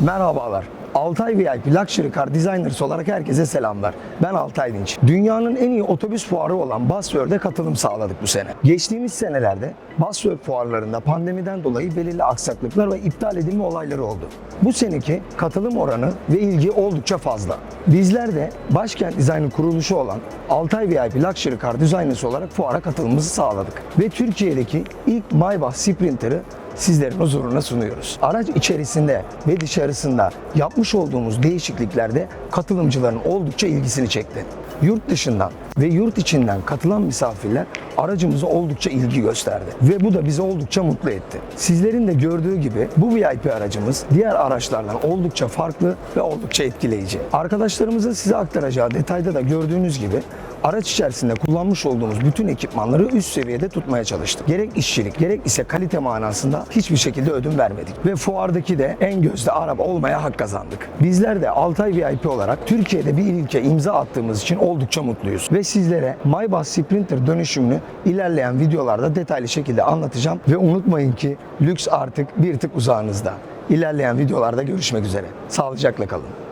Merhabalar. Altay VIP Luxury Car Designers olarak herkese selamlar. Ben Altay Dinç. Dünyanın en iyi otobüs fuarı olan Buzzworld'e katılım sağladık bu sene. Geçtiğimiz senelerde Buzzworld fuarlarında pandemiden dolayı belirli aksaklıklar ve iptal edilme olayları oldu. Bu seneki katılım oranı ve ilgi oldukça fazla. Bizler de Başkent Dizaynı kuruluşu olan Altay VIP Luxury Car Designers olarak fuara katılımımızı sağladık. Ve Türkiye'deki ilk Maybach Sprinter'ı sizlerin huzuruna sunuyoruz. Araç içerisinde ve dışarısında yapmış olduğumuz değişikliklerde katılımcıların oldukça ilgisini çekti. Yurt dışından ve yurt içinden katılan misafirler aracımıza oldukça ilgi gösterdi ve bu da bizi oldukça mutlu etti. Sizlerin de gördüğü gibi bu VIP aracımız diğer araçlardan oldukça farklı ve oldukça etkileyici. Arkadaşlarımızın size aktaracağı detayda da gördüğünüz gibi araç içerisinde kullanmış olduğumuz bütün ekipmanları üst seviyede tutmaya çalıştık. Gerek işçilik gerek ise kalite manasında hiçbir şekilde ödün vermedik. Ve fuardaki de en gözde araba olmaya hak kazandık. Bizler de Altay VIP olarak Türkiye'de bir ilke imza attığımız için oldukça mutluyuz. Ve sizlere Maybach Sprinter dönüşümünü ilerleyen videolarda detaylı şekilde anlatacağım. Ve unutmayın ki lüks artık bir tık uzağınızda. İlerleyen videolarda görüşmek üzere. Sağlıcakla kalın.